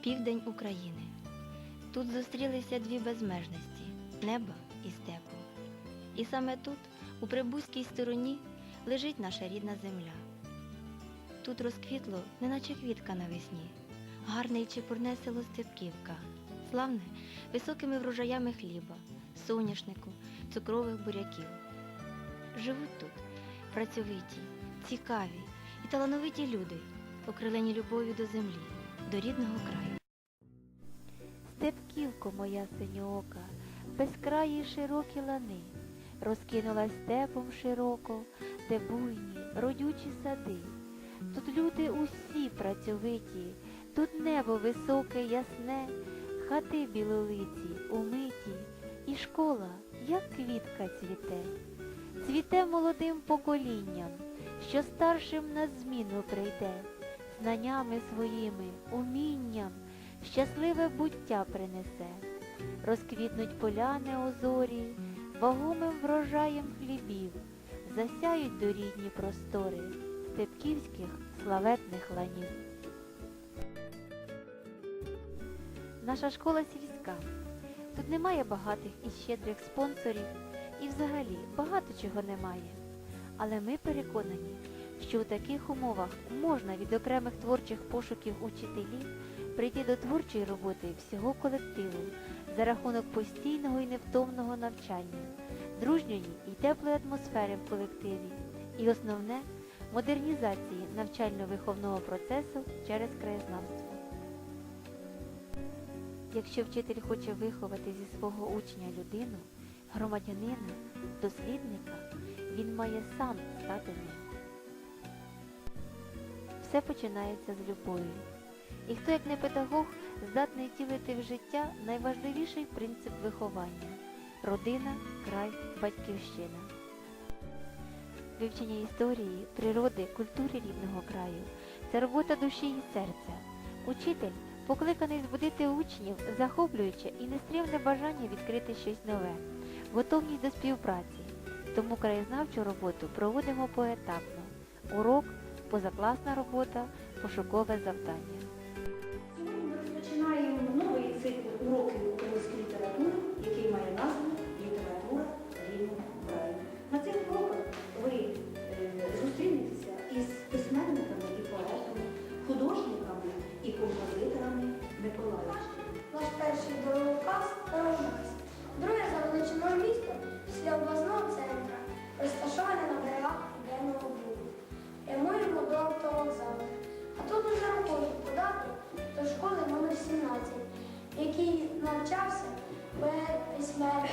південь України. Тут зустрілися дві безмежності неба і степу. І саме тут, у Прибузькій стороні, лежить наша рідна земля. Тут розквітло, неначе квітка навесні, гарне й чепурне село Степківка, славне високими врожаями хліба, соняшнику, цукрових буряків. Живуть тут працьовиті, цікаві і талановиті люди, окрилені любов'ю до землі, до рідного краю. Степківко моя синьоока, безкраї широкі лани, розкинулась степом широко, де буйні, родючі сади. Тут люди усі працьовиті, тут небо високе, ясне, хати білолиці, умиті, і школа, як квітка цвіте. Цвіте молодим поколінням, що старшим на зміну прийде, знаннями своїми, умінням щасливе буття принесе, розквітнуть поляни озорі, вагомим врожаєм хлібів, засяють дорідні простори степківських славетних ланів. Наша школа сільська. Тут немає багатих і щедрих спонсорів, і взагалі багато чого немає. Але ми переконані, що у таких умовах можна від окремих творчих пошуків учителів прийти до творчої роботи всього колективу за рахунок постійного і невтомного навчання, дружньої і теплої атмосфери в колективі і основне модернізації навчально-виховного процесу через краєзнавство. Якщо вчитель хоче виховати зі свого учня людину, громадянина, дослідника, він має сам стати ним. Все починається з любові. І хто, як не педагог, здатний втілити в життя найважливіший принцип виховання родина, край, батьківщина. Вивчення історії, природи, культури рідного краю це робота душі і серця. Учитель покликаний збудити учнів захоплююче і нестримне бажання відкрити щось нове, готовність до співпраці. Тому краєзнавчу роботу проводимо поетапно. Урок, позакласна робота, пошукове завдання. Сьогодні ми розпочинаємо новий цикл уроків поет, письменник,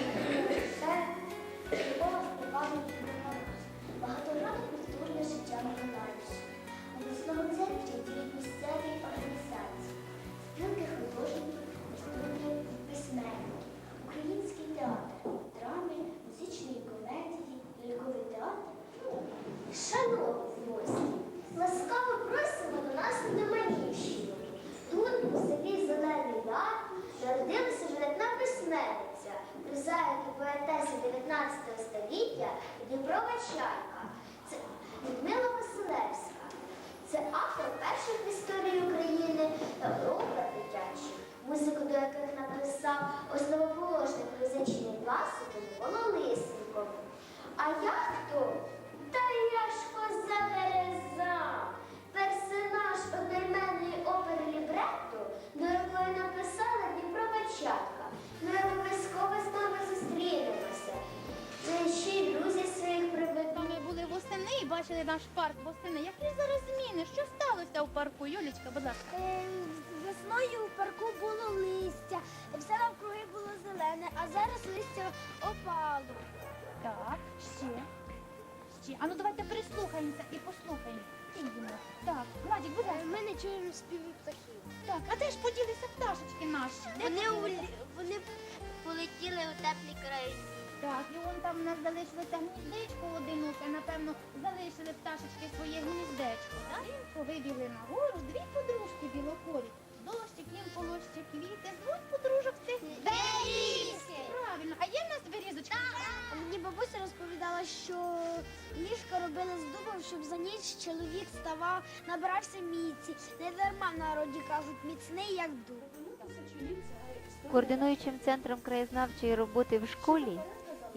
Микола Степанович Михайлович. Багатогранне культурне життя Миколаївщини. У обласному центрі діють місцеві організації, спілки художників, письменників, український театр, драми, музичної комедії, ляльковий театр. Шановні ласкаво просимо до нас на Доманівщину. Тут, у селі Зелений Яр, народилася видатна письменниця, прозаїк поетеси поетеса 19 століття Дніпрова наш парк восени. Які зараз зміни? Що сталося у парку? Юлічка, будь ласка. Ем, Весною у парку було листя, все навкруги було зелене, а зараз листя опало. Так, ще. Ще. А ну давайте прислухаємося і послухаємо. Ідемо. Так, Владик, будь ласка. Ми не чуємо співів птахів. Так, а де ж поділися пташечки наші? Де Вони, поділися? вони полетіли у теплі краї. Так, і вон там у нас залишилося гніздечко одиноке, напевно, залишили пташечки своє гніздечко, так? Повибігли на гору, дві подружки білокорі. Дощик їм по ложці квіти, звуть подружок цих Берізки! Правильно, а є в нас берізочка? Мені бабуся розповідала, що ліжка робили з дубом, щоб за ніч чоловік ставав, набирався міці. Не дарма в народі кажуть, міцний як дуб. Координуючим центром краєзнавчої роботи в школі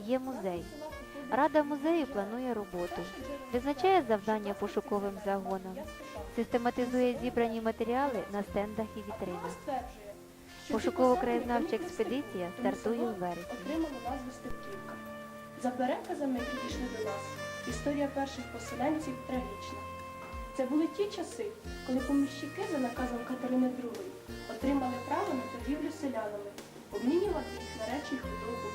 є музей. Рада музею планує роботу, визначає завдання пошуковим загонам, систематизує зібрані матеріали на стендах і вітринах. Пошуково-краєзнавча експедиція стартує у вересні. Отримали назву Степківка. За переказами, які дійшли до нас, історія перших поселенців трагічна. Це були ті часи, коли поміщики за наказом Катерини II отримали право на торгівлю селянами, обмінювати їх на речі худобу,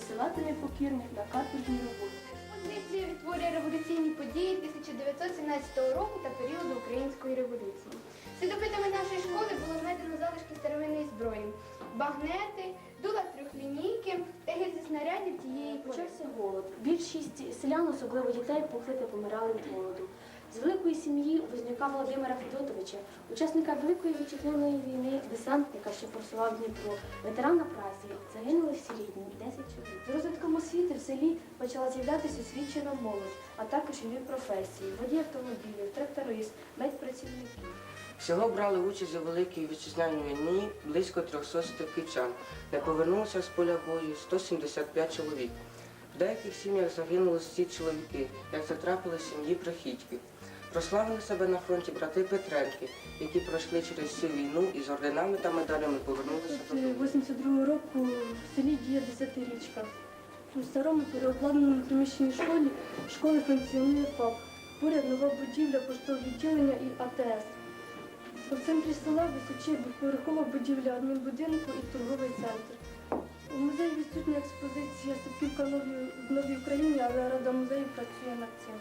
висилати непокірних на каторжні роботи. Експозиція відтворює революційні події 1917 року та періоду Української революції. Слідопитами нашої школи було знайдено залишки старовинної зброї, багнети, дула трьохлінійки та гільзи снарядів тієї пори. Почався голод. Більшість селян, особливо дітей, пухли та помирали від голоду. З великої сім'ї вознюка Володимира Федотовича, учасника Великої вітчизняної війни, десантника, що просував Дніпро, ветерана праці, загинули всі рідні 10 чоловік. З розвитком освіти в селі почала з'являтися освічена молодь, а також нові професії, водій автомобілів, тракторист, медпрацівники. Всього брали участь у Великій Вітчизняній війні близько 300 степківчан. Не повернулося з поля бою 175 чоловік. В деяких сім'ях загинули всі чоловіки, як в сім'ї Прохідьків. Прославили себе на фронті брати Петренки, які пройшли через всю війну і з орденами та медалями повернулися додому. 82 року в селі діє десятирічка. У старому переобладнаному приміщенні школі школи функціонує ФАП. Поряд нова будівля поштового відділення і АТС. У центрі села височить двоповерхова будівля адмінбудинку і торговий центр. У музеї відсутня експозиція новій, в новій Україні, але Рада музею працює над цим.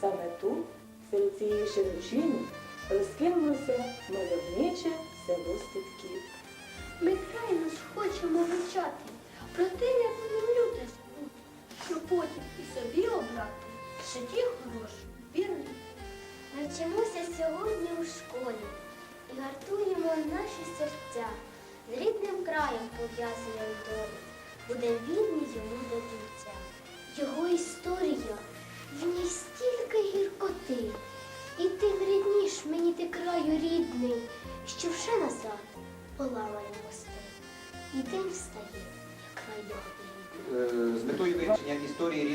Саме тут, серед цієї широчини, розкинулося мальовниче село Степків. Ми крайно ж хочемо вивчати, проте будемо люди збути, щоб потім і собі обрати житті хороше, вірний. Навчимося сьогодні у школі і гартуємо наші серця. З рідним краєм пов'язуємо долю, будем вірні йому до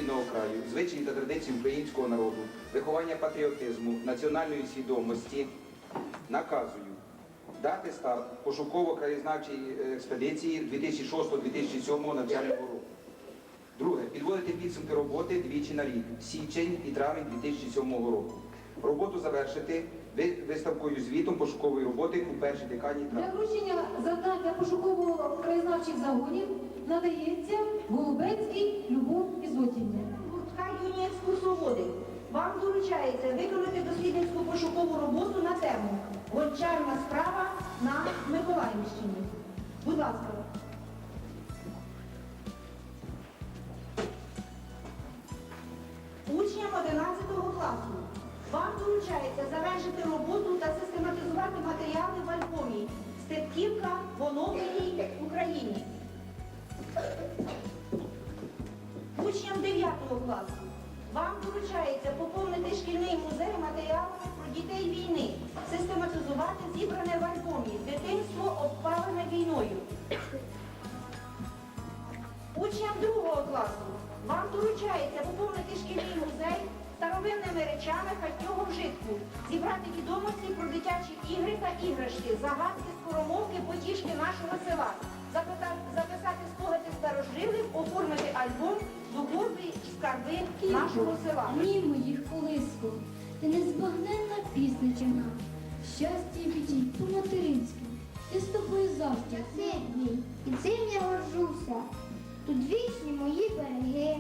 рідного краю, звичаїв та традицій українського народу, виховання патріотизму, національної свідомості, наказую дати старт пошуково-краєзнавчій е, експедиції 2006-2007 навчального року. Друге, підводити підсумки роботи двічі на рік, січень і травень 2007 року. Роботу завершити виставкою звітом пошукової роботи у першій декані Для травня. вручення завдань для пошуково-краєзнавчих загонів надається Голубецький Любов Ізотівні. Хай юні екскурсоводи. Вам доручається виконати дослідницьку пошукову роботу на тему Гончарна справа на Миколаївщині. Будь ласка. Учням 11 класу. Вам доручається завершити роботу та систематизувати матеріали в альбомі Степківка в оновленій Україні. Учням 9 класу. Вам доручається поповнити шкільний музей матеріалами про дітей війни, систематизувати зібране в альбомі Дитинство обпалене війною. Учням 2 класу. Вам доручається поповнити шкільний музей старовинними речами хатнього вжитку, зібрати відомості про дитячі ігри та іграшки, загадки, скоромовки, потішки нашого села, запита- старожилів, оформити альбом духові скарби нашого села. Ні, моїх колиску, ти незбагненна пісничина. Щастя і біді по-материнськи. Я з тобою завжди. Сидній, і цим я горжуся. Тут вічні мої береги.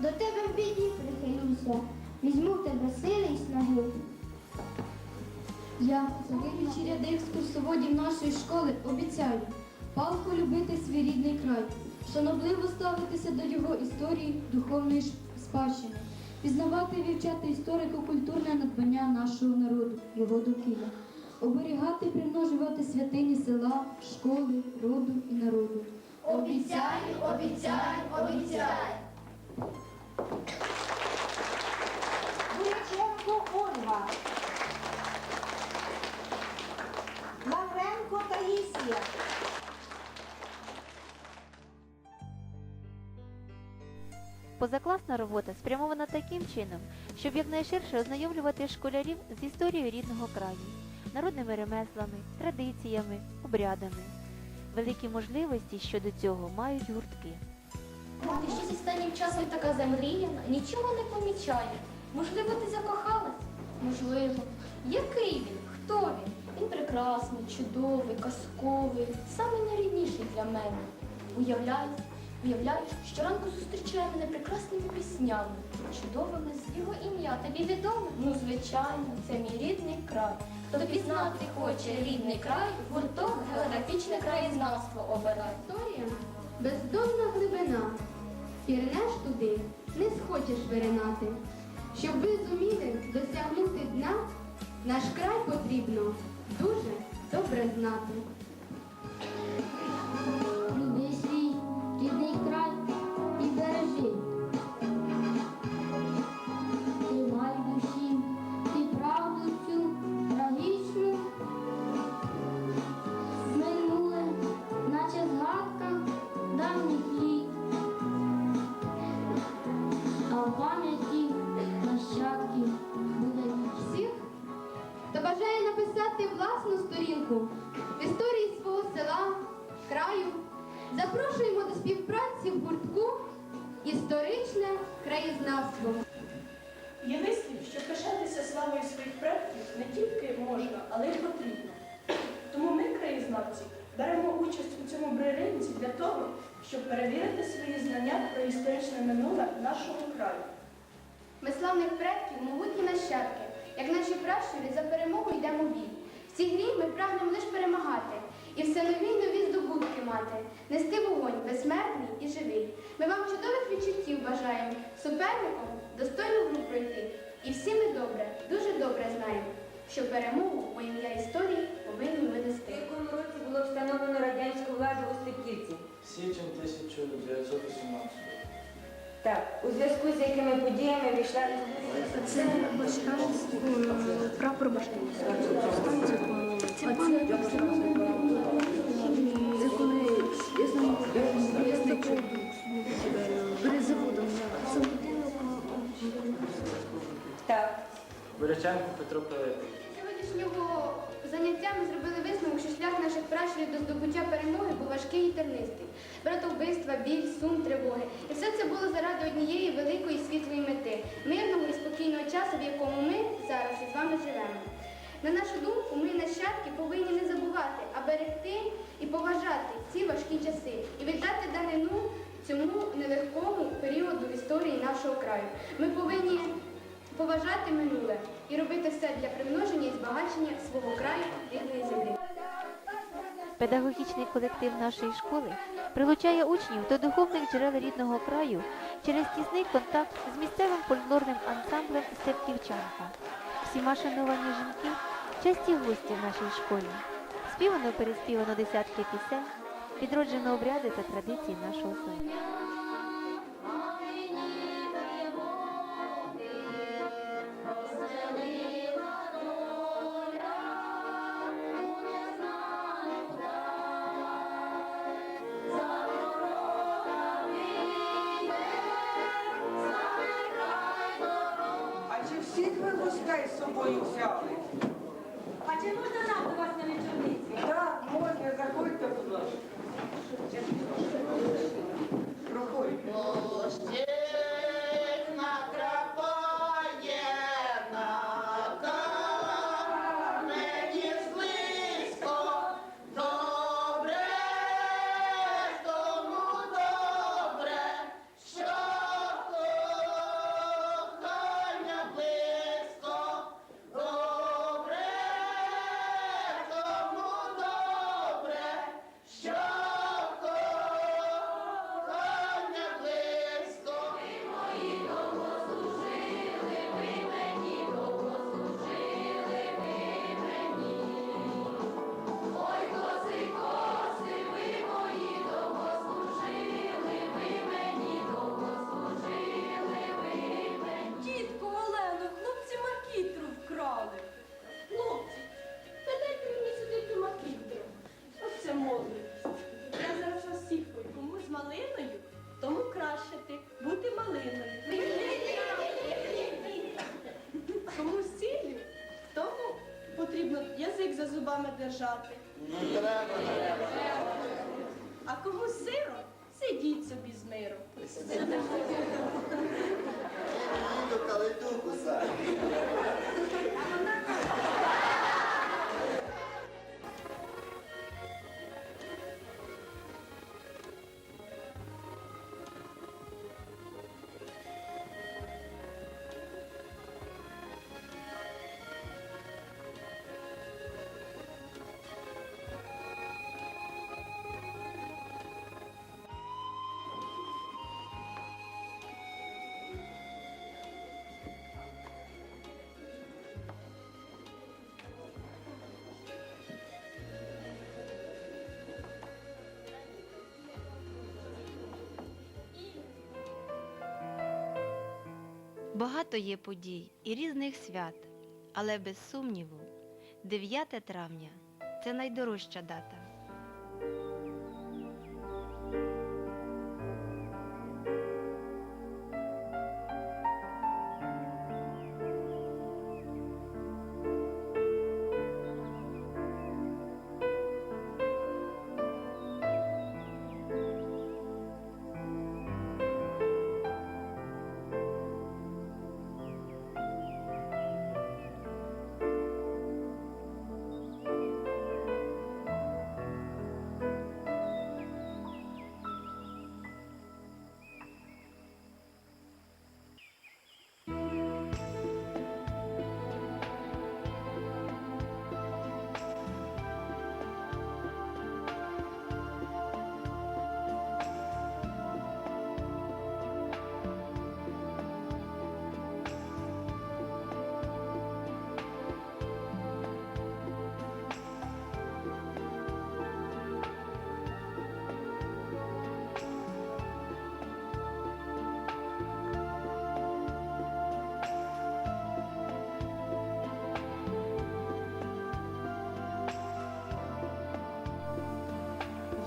До тебе в біді прихилюся. Візьму в тебе сили й снаги. Я, завидуючи ряди екскурсоводів нашої школи, обіцяю палко любити свій рідний край, шанобливо ставитися до його історії, духовної спадщини, пізнавати і вивчати історико-культурне надбання нашого народу, його довкілля, оберігати, примножувати святині села, школи, роду і народу. Обіцяю, обіцяю, обіцяю. Позакласна робота спрямована таким чином, щоб якнайширше ознайомлювати школярів з історією рідного краю, народними ремеслами, традиціями, обрядами. Великі можливості щодо цього мають гуртки. Ти щось останнім часом така замріяна, нічого не помічає. Можливо, ти закохалась? Можливо. Який він? Хто він? Він прекрасний, чудовий, казковий, найрідніший для мене. Уявляєш, уявляєш, щоранку зустрічає мене прекрасними піснями, чудовими з його ім'я. Тобі відомо? Ну, звичайно, це мій рідний край. Хто пізнати хоче рідний край, гурток географічне краєзнавство обирай. Історія бездонна глибина. Пірнеш туди, не схочеш виринати. Щоб ви зуміли досягнути дна, наш край потрібно дуже добре знати. Тільки можна, але й потрібно. Тому ми, краєзнавці, беремо участь у цьому бреринці для того, щоб перевірити свої знання про історичне минуле нашого краю. Ми славних предків, могутні нащадки, як наші пращури за перемогу йдемо в бій. В цій грі ми прагнемо лише перемагати і все нові нові здобутки мати, нести вогонь безсмертний і живий. Ми вам чудових відчуттів бажаємо, суперником достойну гру пройти. І всі ми добре, дуже добре знаємо, що перемогу у ім'я історії повинні ми В якому році було встановлено радянську владу у Степківці? Січень 1918. Так, у зв'язку з якими подіями війшла Це прапор Це коли я знаю, в'язничок перед заводом. Так. Боряченко Петро Пилипович. Сьогоднішнього заняття ми зробили висновок, що шлях наших пращурів до здобуття перемоги був важкий і тернистий. Братовбивства, біль, сум, тривоги. І все це було заради однієї великої світлої мети мирного і спокійного часу, в якому ми зараз із вами живемо. На нашу думку, ми, нащадки, повинні не забувати, а берегти і поважати ці важкі часи і віддати данину цьому нелегкому періоду в історії нашого краю. Ми повинні поважати минуле і робити все для примноження і збагачення свого краю рідної землі. Педагогічний колектив нашої школи прилучає учнів до духовних джерел рідного краю через тісний контакт з місцевим фольклорним ансамблем Степківчанка. Всіма шановані жінки часті гості в нашій школі. Співано переспівано десятки пісень, відроджено обряди та традиції нашого села. Зубами Багато є подій і різних свят, але без сумніву, 9 травня це найдорожча дата.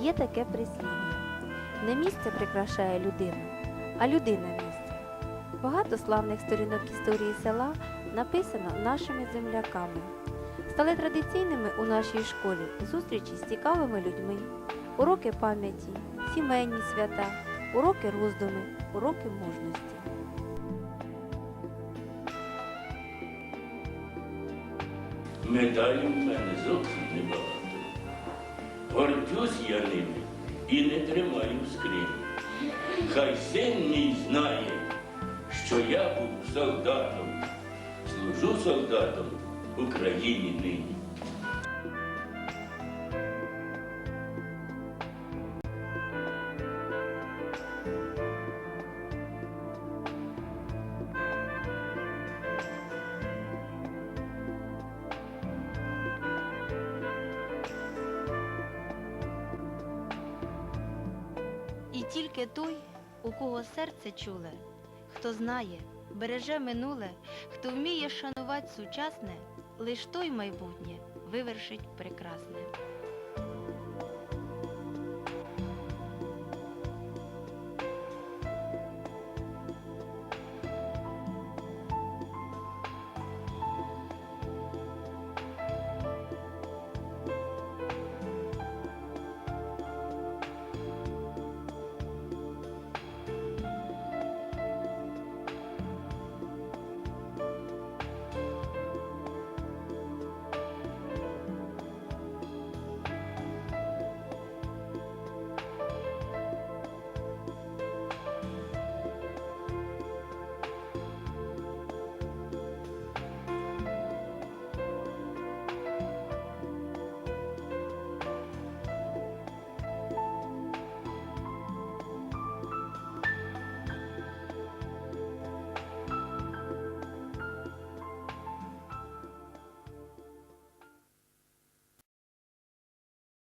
Є таке прислів'я. Не місце прикрашає людину, а людина місце. Багато славних сторінок історії села написано нашими земляками. Стали традиційними у нашій школі зустрічі з цікавими людьми, уроки пам'яті, сімейні свята, уроки роздуми, уроки мужності. Медалів в мене зовсім небагато. Гордюсь я ними і не тримаю скрині. Хай син мій знає, що я був солдатом, служу солдатом Україні нині. Тільки той, у кого серце чуле, хто знає, береже минуле, хто вміє шанувати сучасне, лиш той майбутнє вивершить прекрасне.